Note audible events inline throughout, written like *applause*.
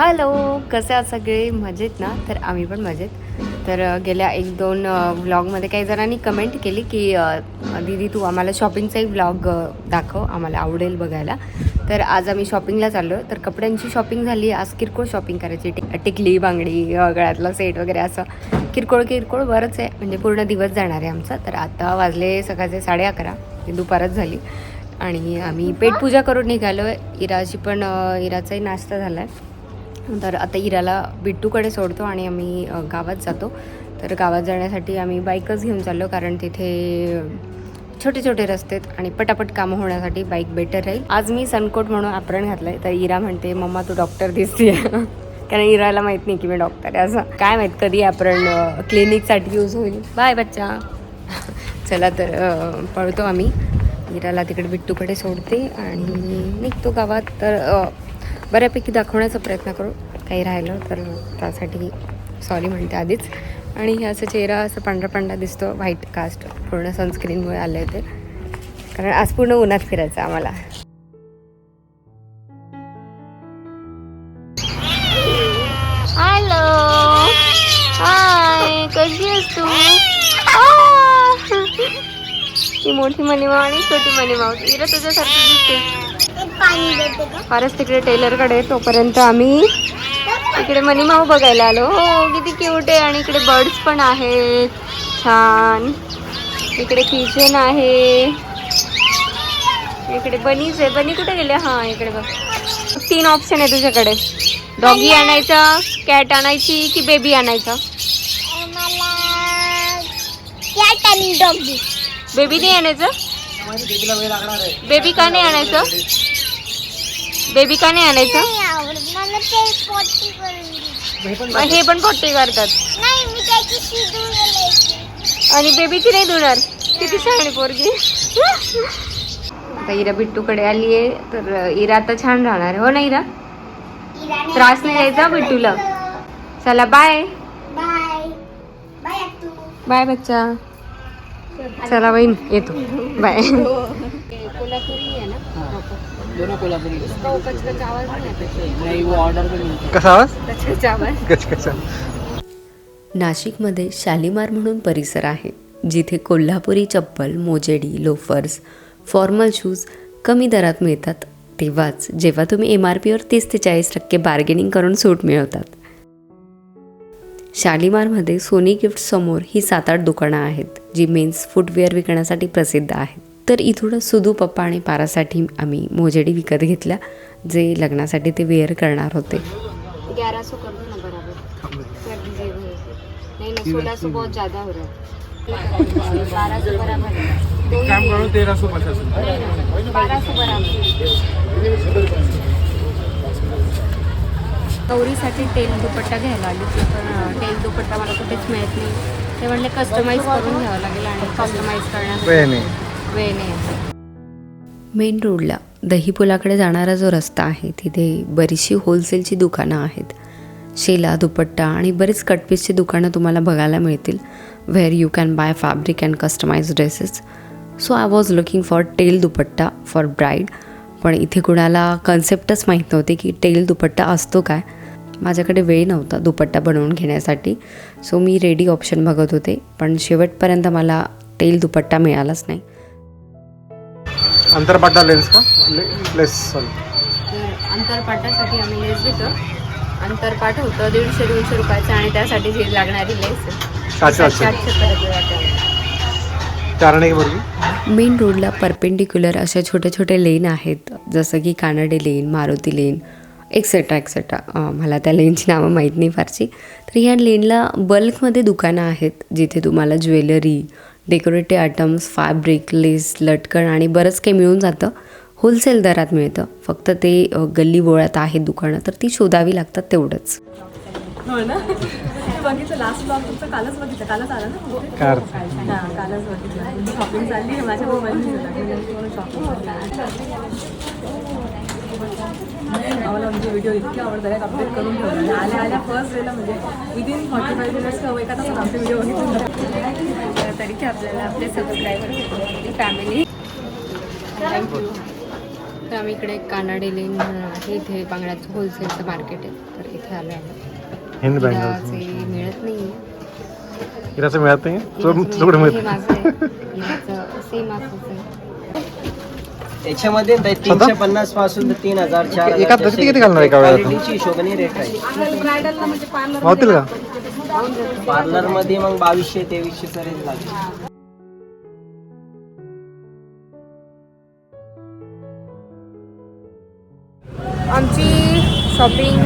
Hello कसे आहात सगळे? मजेत ना? तर आम्ही पण मजेत. तर गेल्या एक दोन व्लॉगमध्ये काही जणांनी कमेंट केली की दीदी तू आम्हाला शॉपिंगचाही व्लॉग दाखव. आम्हाला आवडेल बघायला. तर आज आम्ही शॉपिंगला चाललो तर कपड्यांची शॉपिंग झाली. आज किरकोळ शॉपिंग करायची. टिक टिकली बांगडी गळ्यातला सेट वगैरे असं. किरकोळ किरकोळ बरंच आहे. म्हणजे पूर्ण दिवस जाणार आहे आमचा. तर आता वाजले सकाळचे साडे अकरा. म्हणजे दुपारच झाली. आणि आम्ही पेटपूजा करून निघालो आहे इराची पण इराचाही नाश्ता झाला आहे तर आता इराला बिट्टूकडे सोडतो आणि आम्ही गावात जातो. तर गावात जाण्यासाठी आम्ही बाईकच घेऊन चाललो कारण तिथे छोटे छोटे रस्ते आहेत आणि पटापट कामं होण्यासाठी बाईक बेटर राहील. आज मी सनकोट म्हणून ॲप्रन घातलं आहे तर इरा म्हणते मम्मा तू डॉक्टर दिसते *laughs* कारण इराला माहीत नाही की मी डॉक्टर आहे असं. काय माहीत कधी ॲप्रन क्लिनिकसाठी यूज होईल. बाय बच्चा. *laughs* चला तर पळतो आम्ही. इराला तिकडे बिट्टूकडे सोडते आणि निघतो गावात. तर बऱ्यापैकी दाखवण्याचा प्रयत्न करू. काही राहिलं तर त्यासाठी सॉरी म्हणते आधीच. आणि हे असं चेहरा असं पांढरा पांढरा दिसतो. व्हाईट कास्ट पूर्ण सनस्क्रीनमुळे आलं आहे ते. कारण आज पूर्ण उन्हात फिरायचं आम्हाला. हॅलो हाय कशी आहेस तू? ती मोठी मनीमाव आणि छोटी मनीमाव इरा तुझ्यासारखी दिसते. फारच तिकडे टेलरकडे तोपर्यंत आम्ही इकडे मनीमाऊ बघायला आलो. हो किती क्यूट आहे आणि इकडे बर्ड्स पण आहेत. छान. इकडे किचन आहे. इकडे बनीच आहे. बनी कुठे गेले हां इकडे बघ. तीन ऑप्शन आहे तुझ्याकडे. डॉगी आणायचा कॅट आणायची की बेबी आणायचा? मला कॅट आणि डॉगी बेबी नाही आणायचं? बेबी का नाही आणायचं? बेबी का नाही आणायचं हे पण पोट्टी करतात. आणि बेबीची नाही धुणार. किती छान पोरगी. आता इरा बिट्टूकडे आली आहे तर इरा आता छान राहणार हो ना इरा? त्रास नाही द्यायचा बिट्टूला? चला बाय बाय बच्चा. चला बहीण येतो. बाय *laughs* ना? दोनों कोल्हापुरी. आवाज नहीं वो ऑर्डर पे मिलता कसा आवाज? त्याचा आवाज. कच कसा नाशिकमध्ये शालिमार म्हणून परिसर आहे जिथे कोल्हापुरी चप्पल मोजेडी लोफर्स फॉर्मल शूज कमी दरात मिळतात. तेव्हाच जेव्हा तुम्ही एम आर पीवर तीस ते चाळीस टक्के बार्गेनिंग करून सूट मिळवतात. शालिमारमध्ये सोनी गिफ्ट समोर ही सात आठ दुकानं आहेत जी मेन्स फुटवेअर विकण्यासाठी प्रसिद्ध आहेत. तर इथूनच सुधू पप्पा आणि पारासाठी आम्ही मोजेडी विकत घेतल्या जे लग्नासाठी ते वेअर करणार होते. ग्यारह सौ कर दो ना बराबर। कर दीजिए नहीं नहीं सोलह सौ बहुत ज़्यादा हो रहा है। बारह सौ बराबर। है दो ही काम करो तेरह सौ पचास। बारह सौ बराबर। गौरीसाठी तेल दुपट्टा घ्यायला आली होती पण अं, तेल दुपट्टा मला कुठेच मिळत नाही. ते म्हणले कस्टमाइज करून घ्यावं लागेल आणि कस्टमाइज करण्यासाठी. मेन रोडला दहीपुलाकडे जाणारा जो रस्ता आहे तिथे बरीचशी होलसेलची दुकानं आहेत. शेला दुपट्टा आणि बरीच कटपीसची दुकानं तुम्हाला बघायला मिळतील where you can buy fabric and customize dresses so I was looking for tail dupatta for bride पण इथे कुणाला कन्सेप्टच माहीत नव्हते की टेल दुपट्टा असतो काय. माझ्याकडे वेळ नव्हता दुपट्टा बनवून घेण्यासाठी सो मी रेडी ऑप्शन बघत होते पण शेवटपर्यंत मला टेल दुपट्टा मिळालाच नाही. अंतरपाटा लेन्स का? ले- लेस सॉरी तर अंतरपाटासाठी आम्ही लेस घेतो. अंतरपाट होतं दीडशे दोनशे रुपयाचं आणि त्यासाठी जी लागणारी लेस बरोबर मेन रोडला परपेंडिक्युलर अशा छोटे छोटे लेन आहेत. जसं की Kanade lane Maruti lane etcetera etcetera मला त्या लेनची नावं माहीत नाही फारशी. तर ह्या लेनला बल्कमध्ये दुकानं आहेत जिथे तुम्हाला jewellery decorative items fabric lace लटकन आणि बरंच काही मिळून जातं. होलसेल दरात मिळतं. फक्त ते गल्ली बोळात आहेत दुकानं तर ती शोधावी लागतात तेवढंच. आम्हाला म्हणजे व्हिडिओ इतके आवडतात अपडेट करून ठेवले आल्या आल्या फर्स्ट डेला म्हणजे विदिन फॉर्टी फाईव्ह मिनिट्स किंवा एका तासात आमचे व्हिडिओ बघितले तरी ते आपल्याला आपले सबस्क्रायबर फॅमिली थँक्यू तर आम्ही इकडे कानाडे लेन म्हणून आहे इथे बांगड्याचं होलसेलचं मार्केट आहे. तर इथे आलो बँगल्स मिळत नाही हिराचं मिळत नाही माझं सेम असंच आहे. त्याच्यामध्ये ते तीनशे पन्नासपासून तर तीन हजार चार एका हजार किती किती घालणार एका? क्वालिटीची हिशोबाने रेट आहे. म्हणजे मावतील का? पार्लरमध्ये मग बावीसशे तेवीसशे रेंज लागेल. आमची शॉपिंग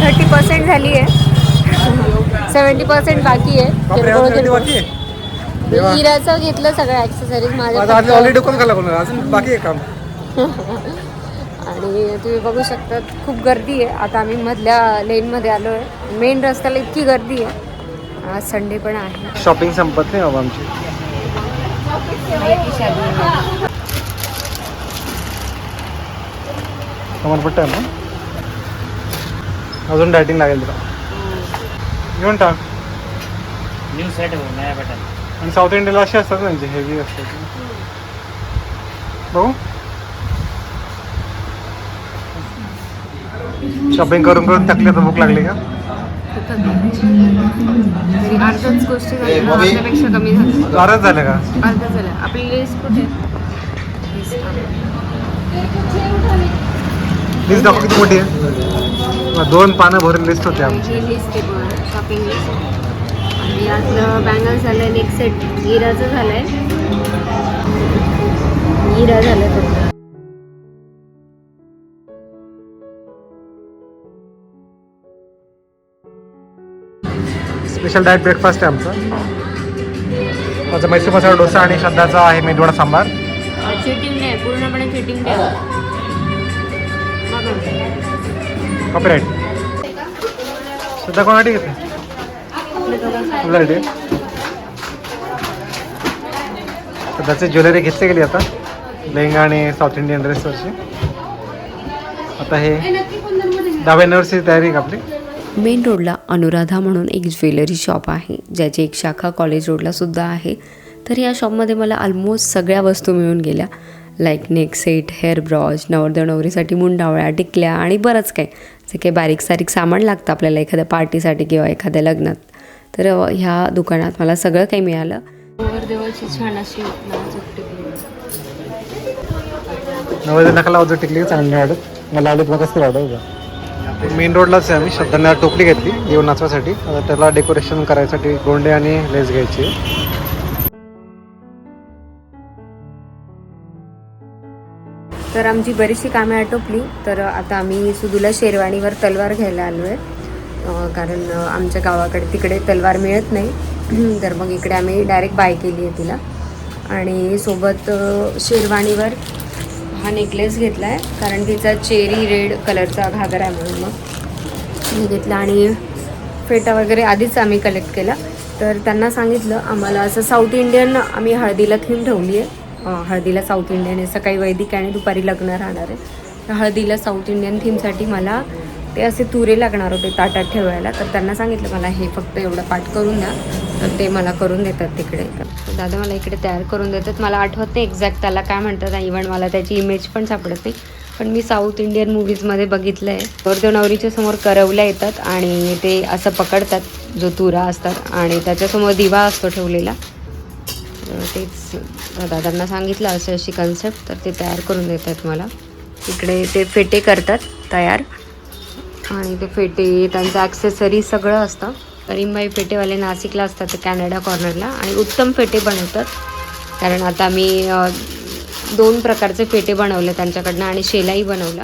थर्टी पर्सेंट झाली आहे. *laughs* सेवन्टी पर्सेंट बाकी आहे? किरकोळ. हिराचं घेतलं सगळं ॲक्सेसरीज माझ्या ऑलरेडी खाल्ला कोण अजून बाकी आहे काम. आणि तुम्ही बघू शकता खूप गर्दी आहे. आता आम्ही मधल्या लेनमध्ये आलो आहे मेन रस्त्याला इतकी गर्दी आहे. आज संडे पण आहे. शॉपिंग संपत नाही बाबा आमची. कमरपट्टा आहे? ना अजून डायटिंग लागेल तुला. घेऊन टाक. न्यू सेट नया बटन आणि साऊथ इंडियाला असे असतात ना म्हणजे हेवी असतात. बघू. शॉपिंग करून करून थकले तर भूक लागली का? अर्ध्याच गोष्टी अर्ध्यापेक्षा कमी का? अर्ध झालं. आपली लिस्ट कुठे आहे. लिस्ट दाखव किती मोठी आहे. दोन पानं भरून लिस्ट होते आमची. लिस्ट आहे शॉपिंग लिस्ट आणि यातलं बँगल झालं आहे नेक्स्ट सेट हिराचं झालं आहे हिरा झालं फक्त. स्पेशल डाएट ब्रेकफास्ट आहे आमचा. माझा मैसूर मसाला डोसा आणि श्रद्धाचा आहे मेदवाडा सांबार. चिटिंग नाही पूर्णपणे चिटिंग कॉपीराईट श्रद्धा कोणासाठी घेते तुझ्यासाठी ज्वेलरी घेतली गेली आता. लेहंगा आणि साऊथ इंडियन ड्रेसवरची आता हे दहाव्या तयारी का आपली? मेन रोडला अनुराधा म्हणून एक ज्वेलरी शॉप आहे. ज्याची एक शाखा कॉलेज रोडला सुद्धा आहे. तर या शॉपमध्ये मला ऑलमोस्ट सगळ्या वस्तू मिळून गेल्या. Like neck set hair brooch नवरदेव नवरीसाठी मुंडावळ्या टिकल्या आणि बरंच काही. जे काही बारीक सारीक सामान लागतं आपल्याला एखाद्या पार्टीसाठी किंवा एखाद्या लग्नात. तर ह्या दुकानात मला सगळं काही मिळालं. देवाची छान अशी नाजूक टिकली चांगली वाटत मला कसं वाटत मेन रोडलाच आहे आम्ही. श्रद्धांना टोपली घेतली येऊन नाचवासाठी. त्याला डेकोरेशन करायसाठी गोंडे आणि लेस घ्यायची. तर आमची बरीचशी कामे आटोपली. तर आता आम्ही सुदूला शेरवाणीवर तलवार घ्यायला आलो आहे कारण आमच्या गावाकडे तिकडे तलवार मिळत नाही. *clears throat* तर मग इकडे आम्ही डायरेक्ट बाय केली आहे तिला. आणि सोबत शेरवाणीवर हा नेकलेस घेतला आहे कारण तिचा चेरी रेड कलरचा घागरा आहे म्हणून मग मी घेतला. आणि फेटा वगैरे आधीच आम्ही कलेक्ट केला. तर त्यांना सांगितलं आम्हाला असं साऊथ इंडियन आम्ही हळदीला थीम ठेवली आहे. हळदीला साऊथ इंडियन आहे. सकाळी वैदिक आणि दुपारी लग्न राहणार आहे. तर हळदीला साऊथ इंडियन थीमसाठी मला ते असे तुरे लागणार होते ताटात ठेवायला. तर त्यांना सांगितलं मला हे फक्त एवढं पाठ करून द्या. तर ते मला करून देतात तिकडे. तर दादा मला इकडे तयार करून देतात. मला आठवत नाही एक्झॅक्ट त्याला काय म्हणतात. इव्हन मला त्याची इमेज पण सापडत नाही. पण मी साऊथ इंडियन मूवीजमध्ये बघितलं आहे नवरदेव नवरीच्या समोर करवल्या येतात आणि ते असं पकडतात जो तुरा असतात. आणि त्याच्यासमोर दिवा असतो ठेवलेला. तेच दादांना सांगितलं असं अशी कन्सेप्ट तर ते तयार करून देतात मला. इकडे ते फेटे करतात तयार. आणि ते फेटे त्यांचं ॲक्सेसरी सगळं असतं. करीमबाई फेटेवाले नाशिकला असतात ते कॅनडा कॉर्नरला. आणि उत्तम फेटे बनवतात. कारण आता मी दोन प्रकारचे फेटे बनवले त्यांच्याकडनं आणि शेलाई बनवला.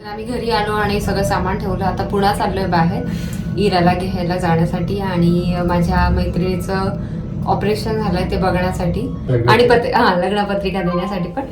तर आम्ही घरी आलो आणि सगळं सामान ठेवलं. आता पुन्हा चाललोय बाहेर इराला घ्यायला जाण्यासाठी. आणि माझ्या मैत्रिणीचं ऑपरेशन झालंय ते बघण्यासाठी. आणि पत हां लग्नपत्रिका देण्यासाठी पण.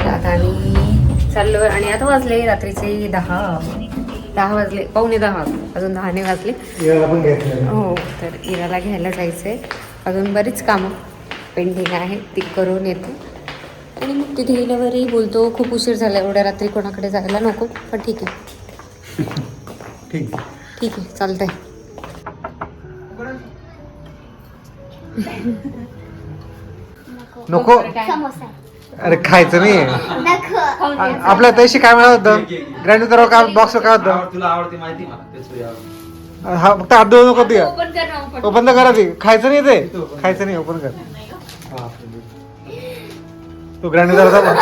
आता आम्ही चाललोय. आणि आता वाजले रात्रीचे दहा. दहा वाजले पावणे दहा अजून दहाने वाजले. हो तर इराला घ्यायला जायचं आहे अजून बरीच कामं पेंडिंग आहे ती करून येते. आणि मग तिथे गेल्यावरही बोलतो खूप उशीर झाला एवढ्या रात्री कोणाकडे जायला नको पण ठीक आहे. *laughs* ठीक ठीक आहे चालतंय. नको. समोसा. अरे खायचं नाही. नको. आपल्या तशी काय मिळत होतं? ग्राइंडर काय बॉक्स काय होतं? तुला आवडते माहिती मला तेच आवडते हा फक्त हात धुवू नको ते ओपन कर ना open. ओपन तर करा ती. खायचं नाही ते. खायचं नाही ओपन कर. तू होता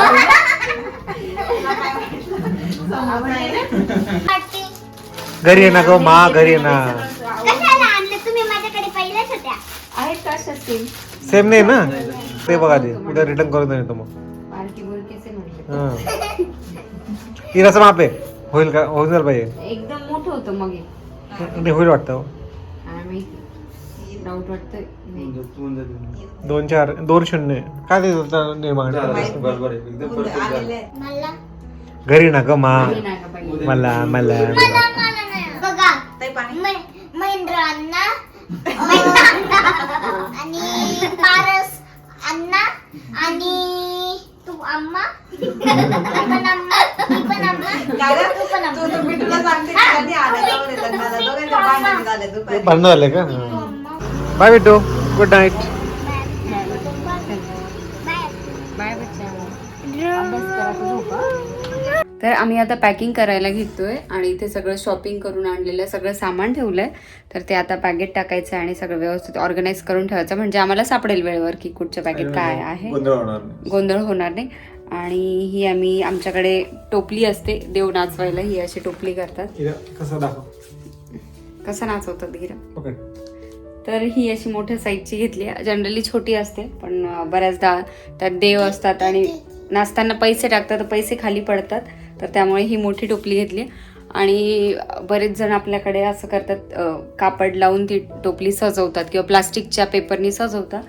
पाटी. घरी ये ना गो मा घरी ये ना. कशाला आणलं? तुम्ही माझ्याकडे पहिल्याच होत्या. आहेत का अशा सेम सेम नाही ना? ते बघा ते उद्या रिटर्न करून देतो मग. बारकी बुरकीचे हा. तिराचं माप आहे. होईल का? होईल झालं पाहिजे. एकदम मोठं होतं मग हे. ते होईल वाटतं काय माहिती डाऊट वाटतंय. नाही. दोन चार दोन शून्य. काय ते होतं निर्माण बरोबर आहे. एकदम perfect झालं. मला? घरी ना ग मा. हे नाही का पाहिजे मला मला. नाही. बघा आणि पारस अण्णा आणि तू अम्मा. मी पण अम्मा मी पण अम्मा तू पण अम्मा भांडण झाले का bye Bittu good night bye. बच्चा अभ्यास करा झोपा. तर आम्ही आता पॅकिंग करायला घेतोय आणि इथे सगळं शॉपिंग करून आणलेलं सगळं सामान ठेवलंय. तर ते आता पॅकेट टाकायचं आणि सगळं व्यवस्थित ऑर्गनाईज करून ठेवायचं. म्हणजे आम्हाला सापडेल वेळेवर की कुठचं पॅकेट काय आहे. गोंधळ होणार नाही. आणि ही आम्ही आमच्याकडे टोपली असते देव नाचवायला ही अशी टोपली करतात. कसं नाचवतात पकड. तर ही अशी मोठ्या साईजची घेतली जनरली छोटी असते पण बऱ्याचदा त्यात देव असतात आणि नाचताना पैसे टाकतात तर पैसे खाली पडतात. तर त्यामुळे ही मोठी टोपली घेतली. आणि बरेच जण आपल्याकडे असं करतात कापड लावून ती टोपली सजवतात किंवा प्लास्टिकच्या पेपरनी सजवतात.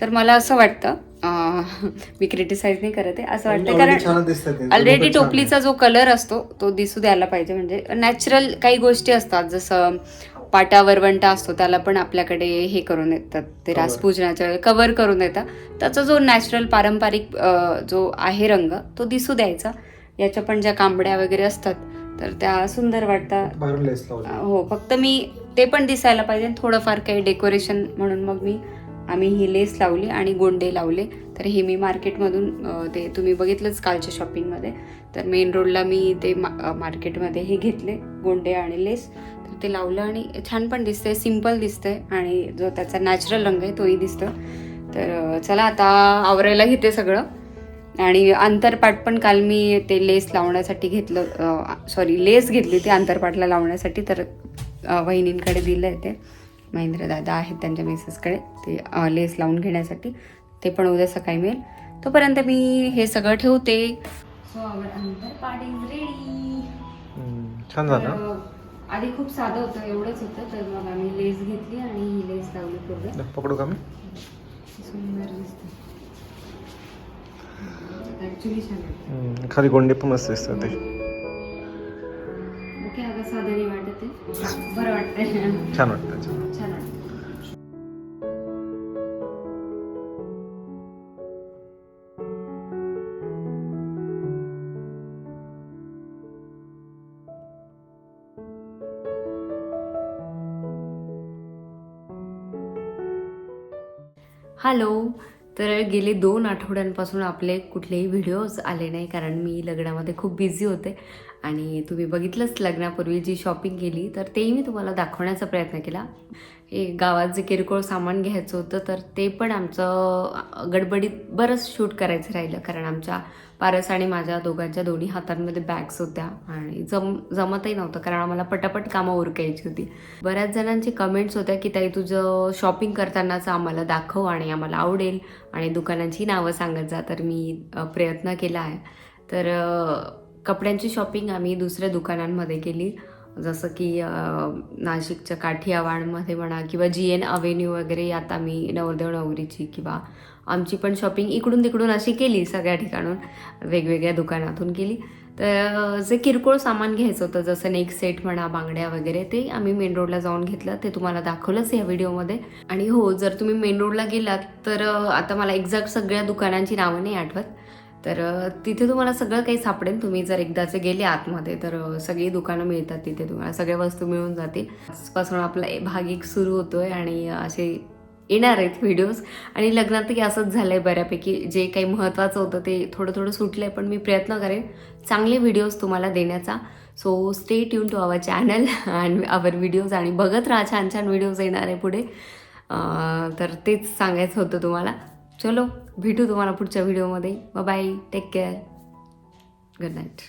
तर मला असं वाटतं मी क्रिटिसाइज नाही करत आहे असं वाटतं कारण ऑलरेडी टोपलीचा जो कलर असतो तो दिसू द्यायला पाहिजे. म्हणजे नॅचरल काही गोष्टी असतात जसं पाटा वरवंटा असतो त्याला पण आपल्याकडे हे करून येतात ते रासपूजनाच्या कव्हर करून येतात त्याचा जो नॅचरल पारंपरिक जो आहे रंग तो दिसू द्यायचा. याच्या पण ज्या कांबड्या वगैरे असतात तर त्या सुंदर वाटतात. बाहेरून लेस लावली हो फक्त मी ते पण दिसायला पाहिजे थोडंफार काही डेकोरेशन म्हणून मग मी आम्ही ही लेस लावली आणि गोंडे लावले. तर हे मी मार्केटमधून ते तुम्ही बघितलंच कालच्या शॉपिंगमध्ये तर मेन रोडला मी ते मा मार्केटमध्ये हे घेतले गोंडे आणि लेस तर ते लावलं आणि छान पण दिसतंय सिंपल दिसतंय आणि जो त्याचा नॅचरल रंग आहे तोही दिसतो तर चला आता आवरायला घेते सगळं. आणि आंतरपाट पण काल मी ते लेस लावण्यासाठी घेतलं सॉरी लेस घेतली ती आंतरपाटला लावण्यासाठी तर वहिनींकडे दिलं आहे ते. महेंद्र दादा आहेत त्यांच्या मिसेसकडे ते लेस लावून घेण्यासाठी. ते पण उद्या सकाळी मिळेल. तोपर्यंत मी हे सगळं ठेवते. हम्म, छान झालं. आधी खूप साधं होतं एवढंच होतं. तर मग आम्ही लेस घेतली आणि ही लेस लावली पूर्ण. पकडू का मी? सुंदर दिसते. छान वाटतं खाली गोंडे पण मस्त दिसतात ते. ओके आता साधं नाही वाटत आहे बरं वाटतंय. छान वाटतं छान. छान वाटतं हॅलो तर गेले दोन आठवड्यांपासून आपले कुठलेही व्हिडिओज आले नाही कारण मी लग्नामध्ये खूप बिझी होते. आणि तुम्ही बघितलंच लग्नापूर्वी जी शॉपिंग केली तर तेही मी तुम्हाला दाखवण्याचा प्रयत्न केला. हे गावात जे किरकोळ सामान घ्यायचं होतं तर ते पण आमचं गडबडीत बरंच शूट करायचं राहिलं. कारण आमच्या पारस आणि माझ्या दोघांच्या दोन्ही हातांमध्ये बॅग्स होत्या आणि जम जमतही नव्हतं कारण आम्हाला पटापट कामं उरकायची होती. बऱ्याच जणांची कमेंट्स होत्या की ताई तुझं शॉपिंग करतानाचं आम्हाला दाखव आणि आम्हाला आवडेल आणि दुकानांची नावं सांगत जा. तर मी प्रयत्न केला आहे. तर कपड्यांची शॉपिंग आम्ही दुसऱ्या दुकानांमध्ये केली. जसं की नाशिकच्या काठियावाडमध्ये म्हणा किंवा जी एन अवेन्यू वगैरे आता मी नवरदेव नवरीची किंवा आमची पण शॉपिंग इकडून तिकडून अशी केली सगळ्या ठिकाणून. वेगवेगळ्या दुकानातून केली. तर जे किरकोळ सामान घ्यायचं होतं जसं नेक सेट म्हणा बांगड्या वगैरे ते आम्ही मेन रोडला जाऊन घेतलं. ते तुम्हाला दाखवलंच या व्हिडिओमध्ये आणि हो जर तुम्ही मेन रोडला गेलात तर आता मला एक्झॅक्ट सगळ्या दुकानांची नावं नाही आठवत. तर तिथे तुम्हाला सगळं काही सापडेल. तुम्ही जर एकदाचे गेले आतमध्ये तर सगळी दुकानं मिळतात तिथे तुम्हाला. सगळ्या वस्तू मिळून जातील. आजपासून आपला भाग एक सुरू होतोय आणि असे येणार आहेत व्हिडिओज आणि लग्नातही असंच झालं आहे बऱ्यापैकी. जे काही महत्त्वाचं होतं ते थोडं थोडं सुटलं आहे पण मी प्रयत्न करेन चांगले व्हिडिओज तुम्हाला देण्याचा. So stay tune to our channel and our videos आणि बघत राहा छान छान व्हिडिओज येणार आहे पुढे. तर तेच सांगायचं होतं तुम्हाला. चलो भेटू तुम्हाला पुढच्या व्हिडिओमध्ये bye take care good night